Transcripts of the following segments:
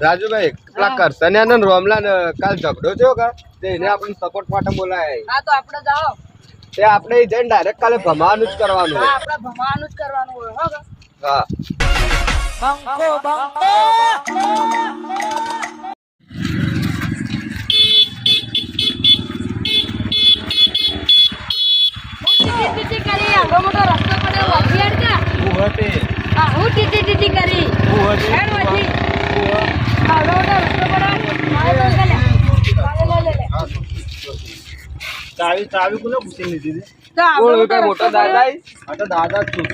રાજુભાઈ પેલા કરસન્યા ને રોમલા ને કાલ ઝઘડો થયો કા? તે એને આપણે સપોર્ટ માટે બોલાય હા તો આપણે જાઓ. તે આપણે જઈને ડાયરેક્ટ કાલે ભમાવાનું જ કરવાનું હા આપણે ભમાવાનું જ કરવાનું હોય હો કે? હા. હું ટીટી ટીટી કરી હું હતી રસ્તો પડ્યો વાંચી હેડ કે? હા હું ટીટી ટીટી કરી હેડ વાંચી આવડો મોટો રસ્તો પડ્યો મારે તો લે મારે લે લે લે ચાવી ચાવી કોને પૂછી લીધી હતી? કોણ મોટો દાદા. આ તો દાદા છું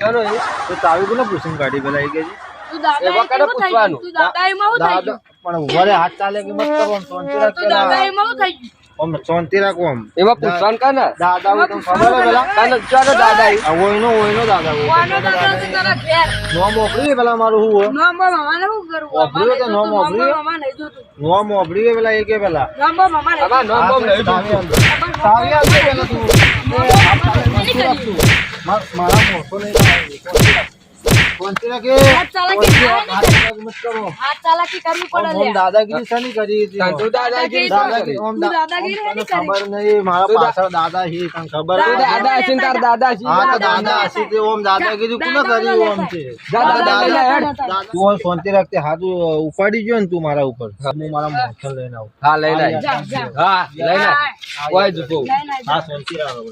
ચાલો એ તો ચાવી કોને પૂછીને કાઢી પેલા એ કેજી તું દાદા એમાં એ કને કેવું થઈ ગયું? પૂછવાનું? દાદા એમાં હું થઈ ગયું? પણ ઉભરે હાથ ચાલે કે મત કરો આમ શાંતિ રાખ તું દાદા એમાં હું થઈ ગયું? આમ શાંતિ રાખો આમ એમાં પૂછવાનું કા ને દાદા હોય તમને ખબર હે પેલા કાલે ચાલો દાદા. આ ઓયનો ઓયનો દાદા હોય વાનો દાદા તો તારા ઘેર નોમ ઓપડી પેલા મારું હું હોય નોમબો મામાને શું કરવું? વાપર્યું તો નોમબો વાપર્યું? મામા નહીં જોતું. નોમ ઓપડી પેલા એ કે પેલા નોમબો મામા નહીં આમાં નોમ બોમ નહીં જોતું. ચાવી અંદર પેલા તું. માર- મારા મોટો નહીં. શાંતિ રાખતે હાથ ઉપાડી ગયો ને તું મારા ઉપર. હું. મારા મોઢે લઈને આવું. હા લઈ લે. હા લઈ લે. કોઈ જ કહું. નહીં, નહીં, હા શાંતિ રાખો.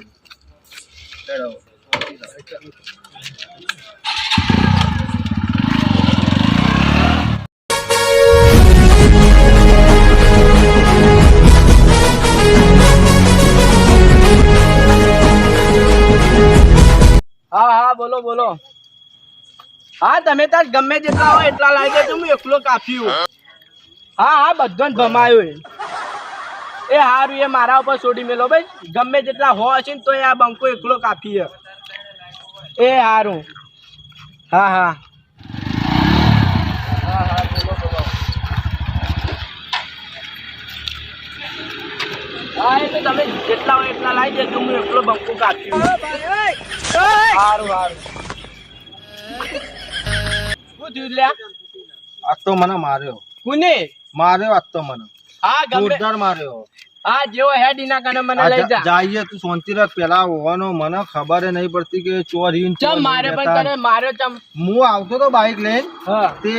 હા બોલો બોલો. હા તમે તાર ગમે જેટલા હોય એટલા લાવી દેજો હું એકલો કાપ્યું હા. હા બધો ભમાયો એ. હારું એ મારા ઉપર છોડી મેલો. ભાઈ ગમે જેટલા હોય છે તો એ આ બંકો એકલો કાપી એ હારું. હા હા. હા, એ તો તમે જેટલા હોય એટલા લાવી દેજો હું એકલો બંકો કાપ્યું હારું હારું. શું થયું લ્યા? આજ તો મને માર્યો. કુને? માર્યો આજ તો મને. હા ગમે જોરદાર માર્યો. હા જેવો હેડ ઇના કને મને લઈ જા- જાઈએ તું શાંતિ રાખ પેલા હોવાનો મને ખબર નહીં પડતી કે ચોર ચમ મારે પણ તને મારે ચમ હું આવતો તો બાઈક લઈને હા. તે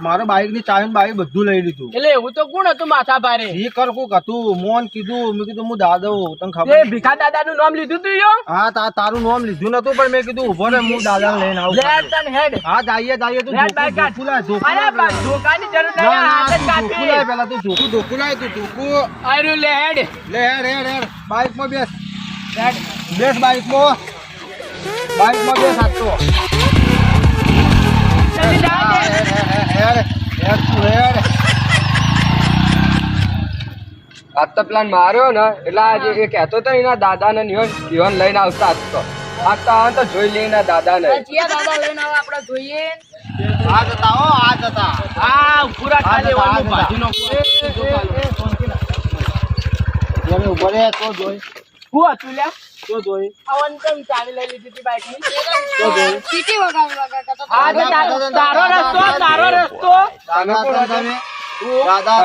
મારો બાઈકની ચાવી બાઈક બધું લઈ લીધું. એટલે એવું તો કોણ હતું માથા ભારે? એ કર કોક હતું. મોન કીધું મેં કીધું હું દાદો તને એ ખબર ભીખા દાદા નું નામ લીધું તું યો? હા તા તારું નામ લીધું નતું પણ મેં કીધું ઊભો ને હું દાદા લઈને આવું લે તને હેડ હા જાઈએ જઈએ તું હેડ બાઈક ફૂલા ધોકું. ધોકાની જરૂર ના, નહીં ના. લાય પેલા તું ધોકું ધોકું લાય તું ધોકું. આયરું લે હેડ. લે હેડ હેડ હેડ. બાઇકમાં બેસ હેડ બેસ બાઇકમાં બાઇકમાં બેસ હાથ આજ તો પ્લાન માર્યો ને એટલે આજે એ કહેતો હતો એના દાદા ને નિયોન ઈવન લઈને આવતા આજ તો. આજ તો જોઈ લઈએ દાદા દાદાને. દાદા લઈને આવો આપણે જોઈએ. આ જતા હો આ જતા હા પૂરા આ ખાલી જતા, આ ઓલું જતા. ભાજીનો એ, એ, એ, એ, શાંતિ રાખ. જેને ઊભો રહે તો જોઈ શું હતું લ્યા તો જોઈ આવન કેમ ચાવી લઈ લીધી હતી બાઈકની તો જોઈ સીટી વગાડ વગાડ કરતો તો તારો તારો રસ્તો તારો રસ્તો તમે કોણ હતા તમે દાદા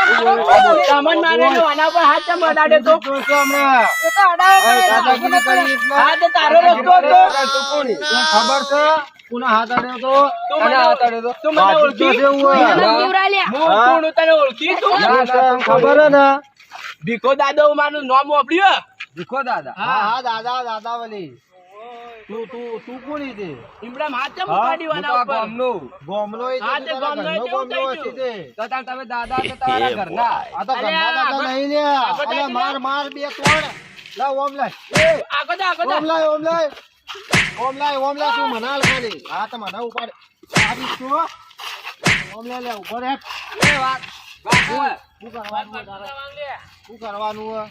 તમને મારે આના પર હાથ ચમ અડાડે તો તો હમણાં? એ તો અડાડો ઓય, પડે, દાદાગીરી કરી એટલે. હા તો તારો રસ્તો હતો તું કોણ? તને ખબર છે કોના હાથ આડ્યો તો તું મને હાથ અડ્યો તો? તું મને ઓળખી તો જેવું હોય. મને બીવરા લ્યા. હું કોણ તને ઓળખી તું ના, ના, તને ખબર ને ભીખો દાદા મારું નામ વાપર્યું ભીખો દાદા હા હા દાદા દાદા વલી તું તું તું કોની તે ઇમરાન હાથ ચમ ઉપાડી વાના આ ઉપર. ગામનું. ગોમલો એ તો તે તારા ગોમલો એ ઘરનો કેવું ગોમલો થઈ હશે ગયું? તે. તો તમે દાદા તો તમારા ઘરના. આ તો ઘરના દાદા નહીં લ્યા. આગળ માર માર બે ત્રણ. લાવ ઓમ લાય. આગો જા આગો ઓમ જા ઓમ લાય. ઓમ લાય ઓમ લાય તું મનાલ ખાલી. હા તો મને ઉપાડ આવી તું ઓમ લાય લે ઊભો રે એ વાત. વાત હોય. કરવાનું હે? કરવાનું